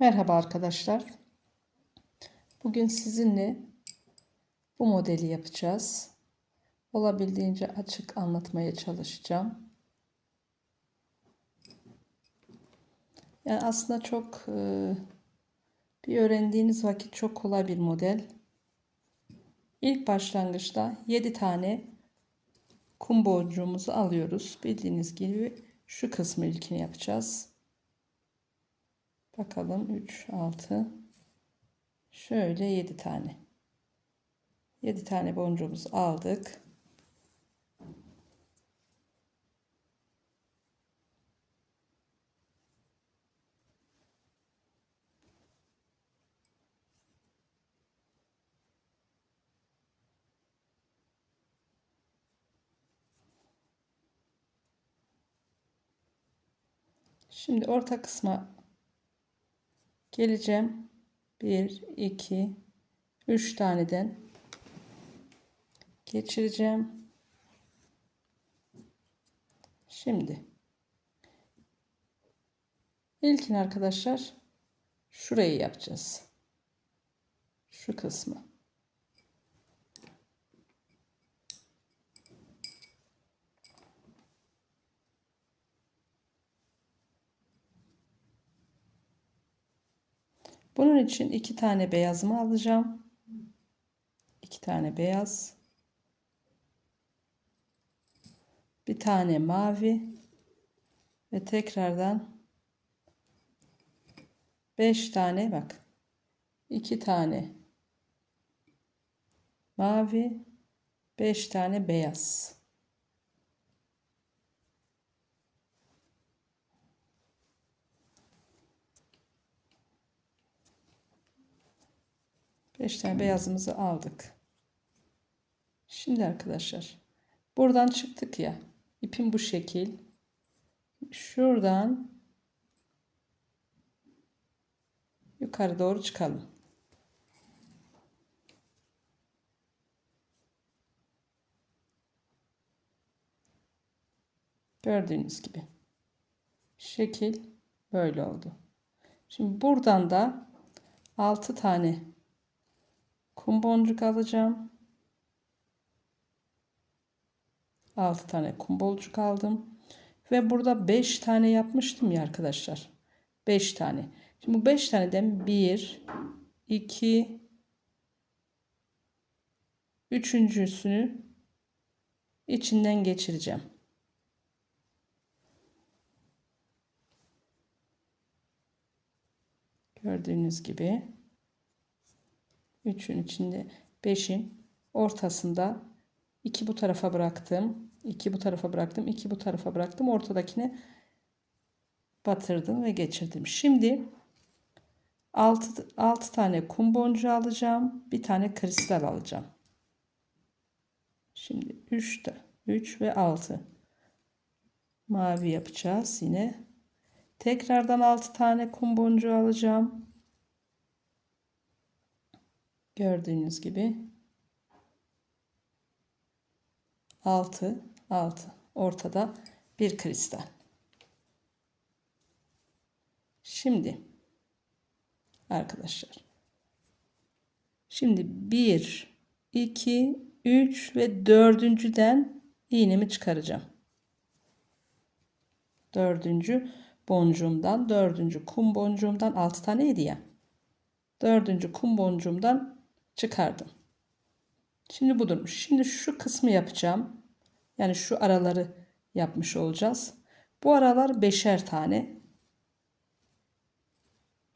Merhaba arkadaşlar. Bugün sizinle bu modeli yapacağız. Olabildiğince açık anlatmaya çalışacağım. Yani aslında çok e, bir öğrendiğiniz vakit çok kolay bir model. İlk başlangıçta 7 tane kum boncuğumuzu alıyoruz. Bildiğiniz gibi şu kısmı ilkini yapacağız. Bakalım 3, 6, şöyle 7 tane. 7 tane boncuğumuzu aldık. Şimdi orta kısma geleceğim. 1 2 3 taneden geçireceğim. Şimdi ilkin arkadaşlar şurayı yapacağız. Şu kısmı. Bunun için iki tane beyazımı alacağım. İki tane beyaz. Bir tane mavi. Ve tekrardan beş tane bak. iki tane mavi. Beş tane beyaz. 5 tane beyazımızı aldık. Şimdi arkadaşlar buradan çıktık ya. ipim bu şekil. Şuradan yukarı doğru çıkalım. Gördüğünüz gibi. Şekil böyle oldu. Şimdi buradan da 6 tane kum boncuk alacağım. 6 tane kum boncuk aldım. Ve burada 5 tane yapmıştım ya arkadaşlar. 5 tane. Şimdi bu 5 taneden 1, 2, üçüncüsünü içinden geçireceğim. Gördüğünüz gibi. 3'ün içinde 5'in ortasında 2 bu tarafa bıraktım. 2 bu tarafa bıraktım. 2 bu tarafa bıraktım. Ortadakine batırdım ve geçirdim. Şimdi 6, 6 tane kum boncuğu alacağım. Bir tane kristal alacağım. Şimdi 3 de 3 ve 6 mavi yapacağız yine. Tekrardan 6 tane kum boncuğu alacağım. Gördüğünüz gibi 6 6 ortada bir kristal. Şimdi arkadaşlar şimdi 1 2 3 ve dördüncüden iğnemi çıkaracağım. Dördüncü boncuğumdan, dördüncü kum boncuğumdan 6 taneydi ya. Dördüncü kum boncuğumdan çıkardım. Şimdi bu durmuş. Şimdi şu kısmı yapacağım. Yani şu araları yapmış olacağız. Bu aralar beşer tane.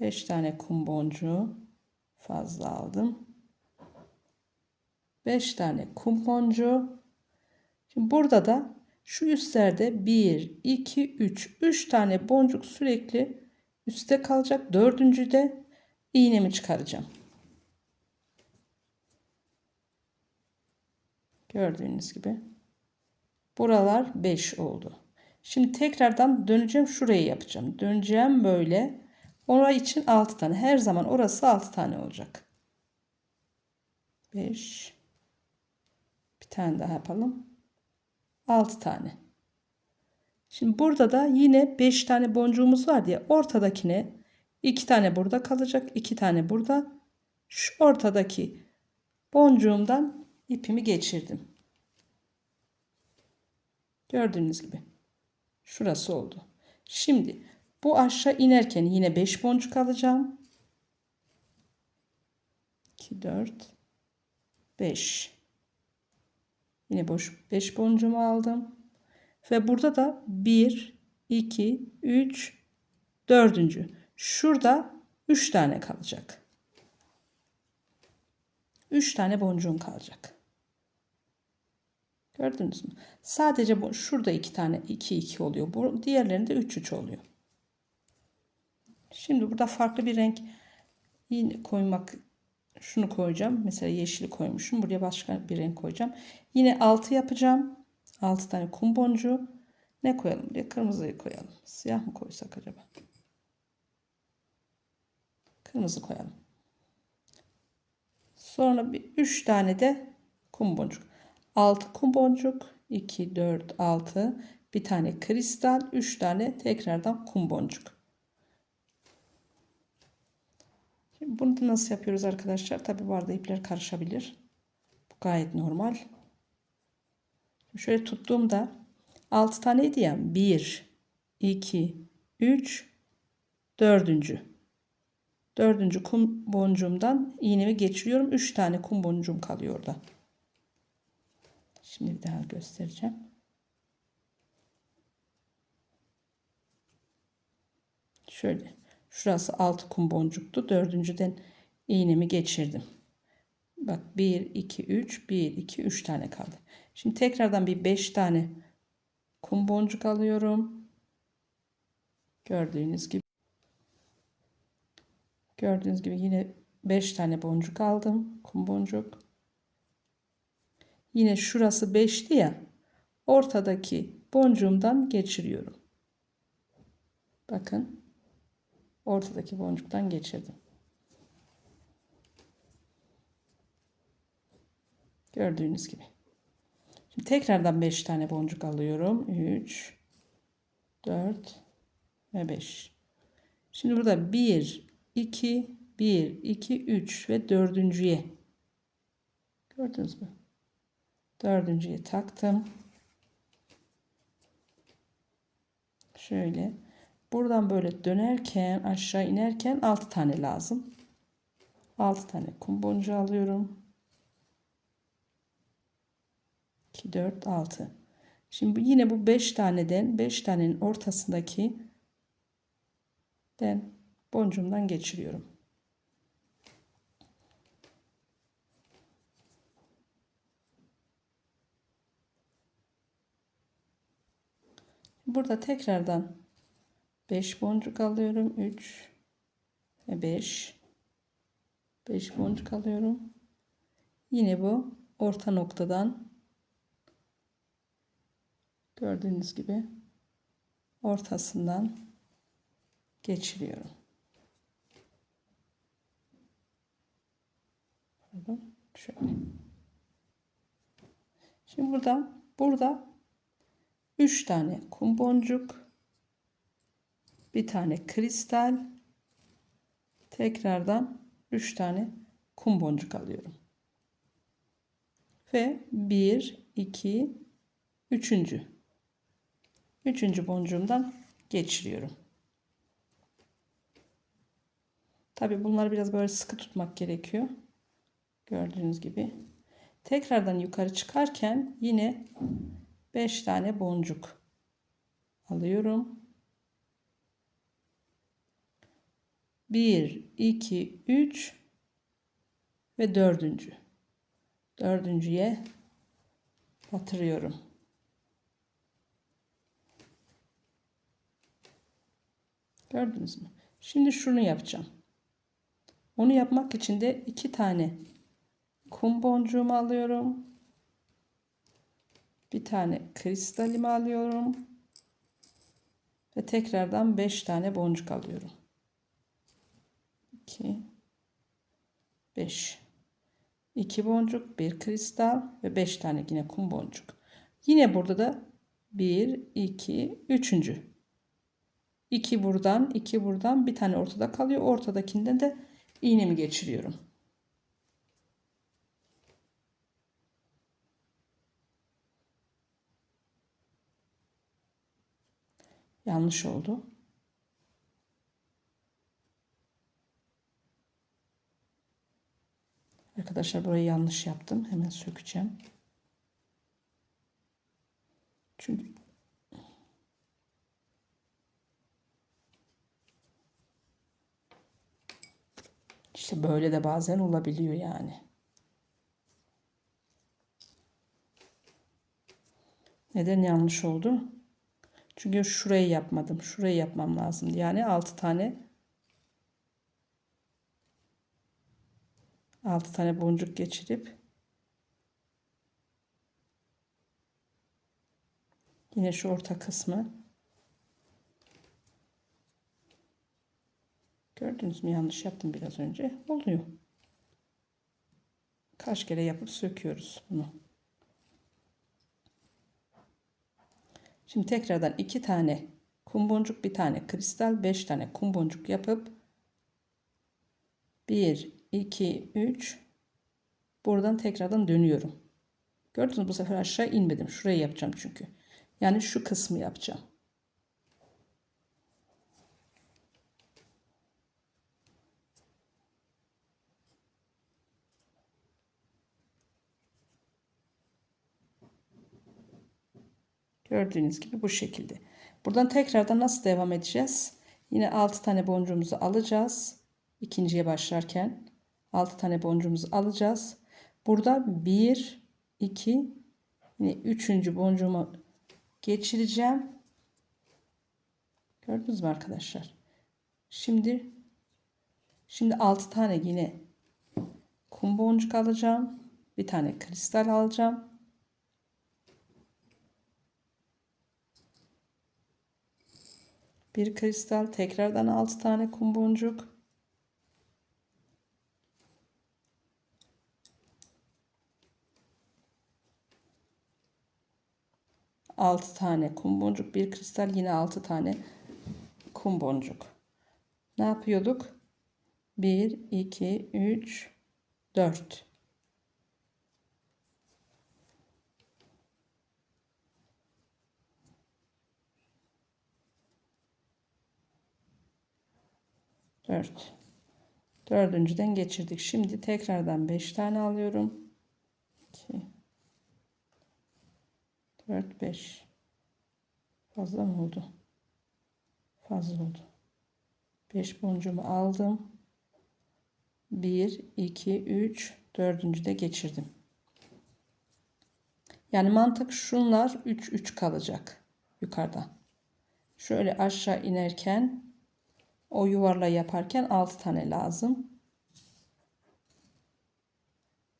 Beş tane kum boncuğu fazla aldım. Beş tane kum boncuğu. Şimdi burada da şu üstlerde 1, 2, 3. 3 tane boncuk sürekli üstte kalacak. Dördüncü de iğnemi çıkaracağım. Gördüğünüz gibi. Buralar 5 oldu. Şimdi tekrardan döneceğim şurayı yapacağım. Döneceğim böyle. Orası için 6 tane. Her zaman orası 6 tane olacak. 5 Bir tane daha yapalım. 6 tane. Şimdi burada da yine 5 tane boncuğumuz var diye ortadakine İki tane burada kalacak. iki tane burada. Şu ortadaki boncuğumdan ipimi geçirdim. Gördüğünüz gibi. Şurası oldu. Şimdi bu aşağı inerken yine 5 boncuk alacağım. 2, 4, 5. Yine boş 5 boncuğumu aldım. Ve burada da 1, 2, 3, 4. Şurada 3 tane kalacak. 3 tane boncuğum kalacak. Gördünüz mü? Sadece bu şurada 2 tane 2 2 oluyor. Bu diğerlerinde 3 3 oluyor. Şimdi burada farklı bir renk yine koymak şunu koyacağım. Mesela yeşili koymuşum. Buraya başka bir renk koyacağım. Yine 6 yapacağım. 6 tane kum boncuğu. Ne koyalım diye kırmızıyı koyalım. Siyah mı koysak acaba? Kırmızı koyalım. Sonra bir 3 tane de kum boncuk. 6 kum boncuk, 2 4 6, bir tane kristal, 3 tane tekrardan kum boncuk. Şimdi bunu da nasıl yapıyoruz arkadaşlar? Tabi bu arada ipler karışabilir. Bu gayet normal. Şöyle tuttuğumda 6 taneydi ya. 1, 2, 3, 4. Dördüncü kum boncuğumdan iğnemi geçiriyorum. 3 tane kum boncuğum kalıyor orada. Şimdi bir daha göstereceğim. Şöyle. Şurası 6 kum boncuktu. Dördüncüden iğnemi geçirdim. Bak 1, 2, 3, 1, 2, 3 tane kaldı. Şimdi tekrardan bir 5 tane kum boncuk alıyorum. Gördüğünüz gibi. Gördüğünüz gibi yine 5 tane boncuk aldım. Kum boncuk. Yine şurası 5'ti ya. Ortadaki boncuğumdan geçiriyorum. Bakın. Ortadaki boncuktan geçirdim. Gördüğünüz gibi. Şimdi tekrardan 5 tane boncuk alıyorum. 3 4 ve 5. Şimdi burada 1 2 1 2 3 ve dördüncüye gördünüz mü? Dördüncüye taktım. Şöyle. Buradan böyle dönerken aşağı inerken 6 tane lazım. 6 tane kum boncuğu alıyorum. 2, 4, 6. Şimdi yine bu 5 taneden 5 tanenin ortasındaki den boncuğumdan geçiriyorum. Burada tekrardan 5 boncuk alıyorum. 3 ve 5. 5 boncuk alıyorum. Yine bu orta noktadan gördüğünüz gibi ortasından geçiriyorum. Pardon, şöyle. Şimdi burada burada 3 tane kum boncuk, bir tane kristal, tekrardan 3 tane kum boncuk alıyorum. Ve 1, 2, 3. Üçüncü boncuğumdan geçiriyorum. Tabi bunları biraz böyle sıkı tutmak gerekiyor. Gördüğünüz gibi. Tekrardan yukarı çıkarken yine 5 tane boncuk alıyorum. 1, 2, 3 ve dördüncü. Dördüncüye batırıyorum. Gördünüz mü? Şimdi şunu yapacağım. Onu yapmak için de iki tane kum boncuğumu alıyorum. Bir tane kristalimi alıyorum. Ve tekrardan 5 tane boncuk alıyorum. 2 5 2 boncuk, 1 kristal ve 5 tane yine kum boncuk. Yine burada da 1 2 3. 2 buradan, 2 buradan, bir tane ortada kalıyor. Ortadakinden de iğnemi geçiriyorum. Yanlış oldu. Arkadaşlar burayı yanlış yaptım. Hemen sökeceğim. Çünkü işte böyle de bazen olabiliyor yani. Neden yanlış oldu? Çünkü şurayı yapmadım. Şurayı yapmam lazımdı. Yani 6 tane 6 tane boncuk geçirip yine şu orta kısmı gördünüz mü yanlış yaptım biraz önce oluyor kaç kere yapıp söküyoruz bunu şimdi tekrardan iki tane kum boncuk bir tane kristal beş tane kum boncuk yapıp 1 2 3 buradan tekrardan dönüyorum. Gördünüz bu sefer aşağı inmedim. Şurayı yapacağım çünkü. Yani şu kısmı yapacağım. Gördüğünüz gibi bu şekilde. Buradan tekrardan nasıl devam edeceğiz? Yine 6 tane boncuğumuzu alacağız. İkinciye başlarken 6 tane boncuğumuzu alacağız. Burada 1, 2, yine 3. boncuğumu geçireceğim. Gördünüz mü arkadaşlar? Şimdi şimdi 6 tane yine kum boncuk alacağım. Bir tane kristal alacağım. Bir kristal tekrardan 6 tane kum boncuk. 6 tane kum boncuk, bir kristal yine 6 tane kum boncuk. Ne yapıyorduk? 1 2 3 4 4 Dördüncüden geçirdik. Şimdi tekrardan 5 tane alıyorum. 2 4, 5. Fazla mı oldu? Fazla oldu. 5 boncuğumu aldım. 1, 2, 3, dördüncü de geçirdim. Yani mantık şunlar 3, 3 kalacak yukarıda. Şöyle aşağı inerken o yuvarla yaparken 6 tane lazım.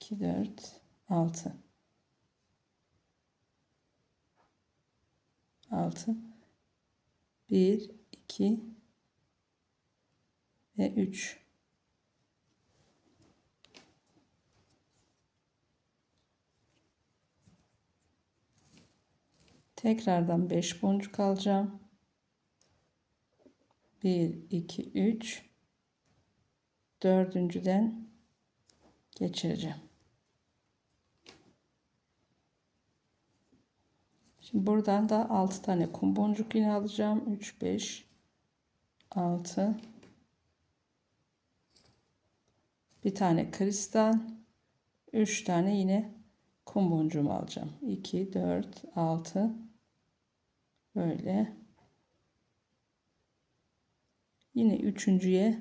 2, 4, 6. 6 1 2 ve 3 Tekrardan 5 boncuk alacağım. 1 2 3 dördüncüden geçireceğim. Şimdi buradan da 6 tane kum boncuk yine alacağım. 3, 5, 6. Bir tane kristal. 3 tane yine kum boncuğumu alacağım. 2, 4, 6. Böyle. Yine üçüncüye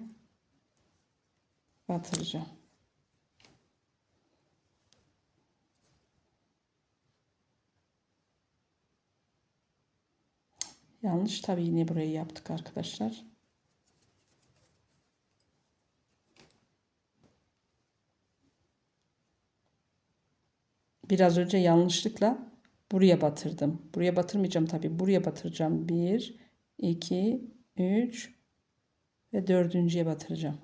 batıracağım. Yanlış tabii yine burayı yaptık arkadaşlar. Biraz önce yanlışlıkla buraya batırdım. Buraya batırmayacağım tabii. Buraya batıracağım. 1, 2, 3 ve dördüncüye batıracağım.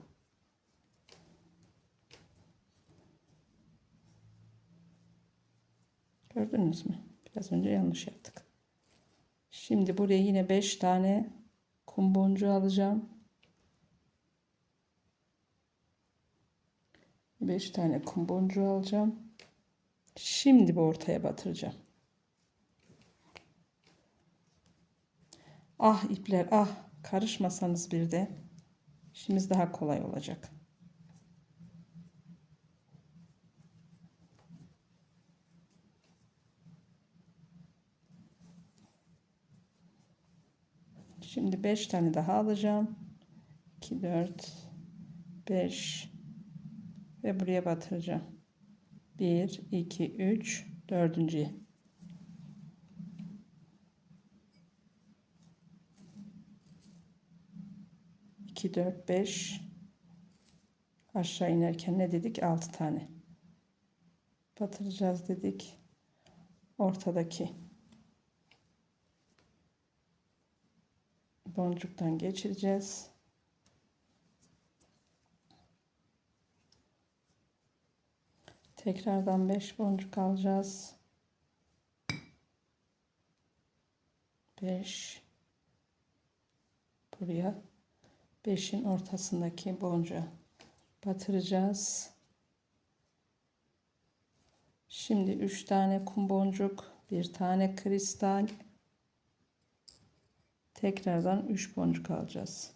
Gördünüz mü? Biraz önce yanlış yaptık. Şimdi buraya yine 5 tane kum boncuğu alacağım. 5 tane kum boncuğu alacağım. Şimdi bu ortaya batıracağım. Ah ipler ah karışmasanız bir de işimiz daha kolay olacak. Şimdi 5 tane daha alacağım. 2 4 5 ve buraya batıracağım. 1 2 3 dördüncüye. İki, dört, beş. Aşağı inerken ne dedik? Altı tane. Batıracağız dedik. Ortadaki boncuktan geçireceğiz. Tekrardan 5 boncuk alacağız. 5 buraya 5'in ortasındaki boncuğu batıracağız. Şimdi 3 tane kum boncuk, bir tane kristal. Tekrardan 3 boncuk alacağız.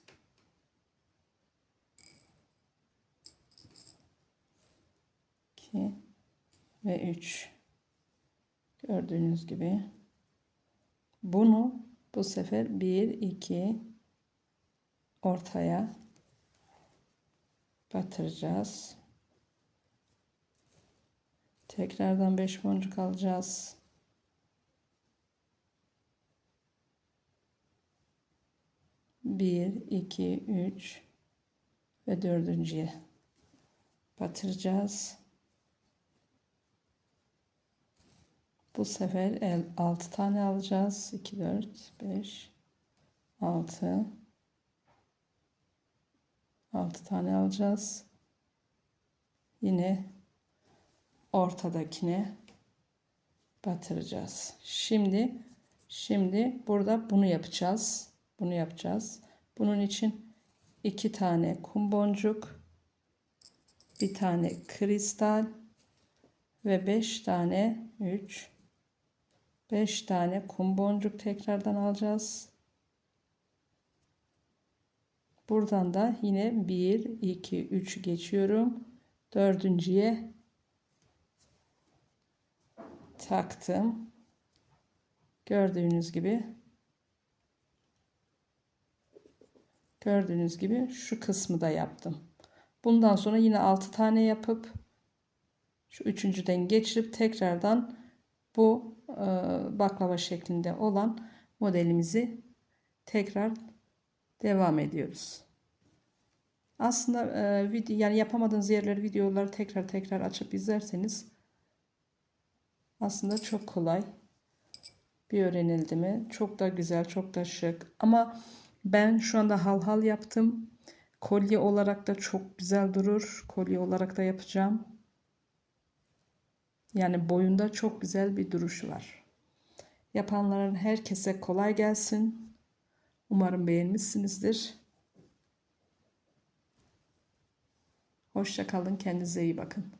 2 ve 3 gördüğünüz gibi bunu bu sefer 1 2 ortaya batıracağız. Tekrardan 5 boncuk alacağız. Bir, iki, üç ve dördüncüye batıracağız. Bu sefer el 6 tane alacağız. 2 4 5 6 6 tane alacağız. Yine ortadakine batıracağız. Şimdi şimdi burada bunu yapacağız. Bunu yapacağız. Bunun için iki tane kum boncuk, bir tane kristal ve beş tane 3 5 tane kum boncuk tekrardan alacağız. Buradan da yine 1 2 3 geçiyorum. Dördüncüye taktım. Gördüğünüz gibi gördüğünüz gibi şu kısmı da yaptım. Bundan sonra yine 6 tane yapıp şu üçüncüden geçirip tekrardan bu e, baklava şeklinde olan modelimizi tekrar devam ediyoruz. Aslında e, video, yani yapamadığınız yerleri videoları tekrar tekrar açıp izlerseniz aslında çok kolay bir öğrenildi mi? Çok da güzel, çok da şık. Ama ben şu anda hal hal yaptım. Kolye olarak da çok güzel durur. Kolye olarak da yapacağım. Yani boyunda çok güzel bir duruşu var. Yapanların herkese kolay gelsin. Umarım beğenmişsinizdir. Hoşça kalın. Kendinize iyi bakın.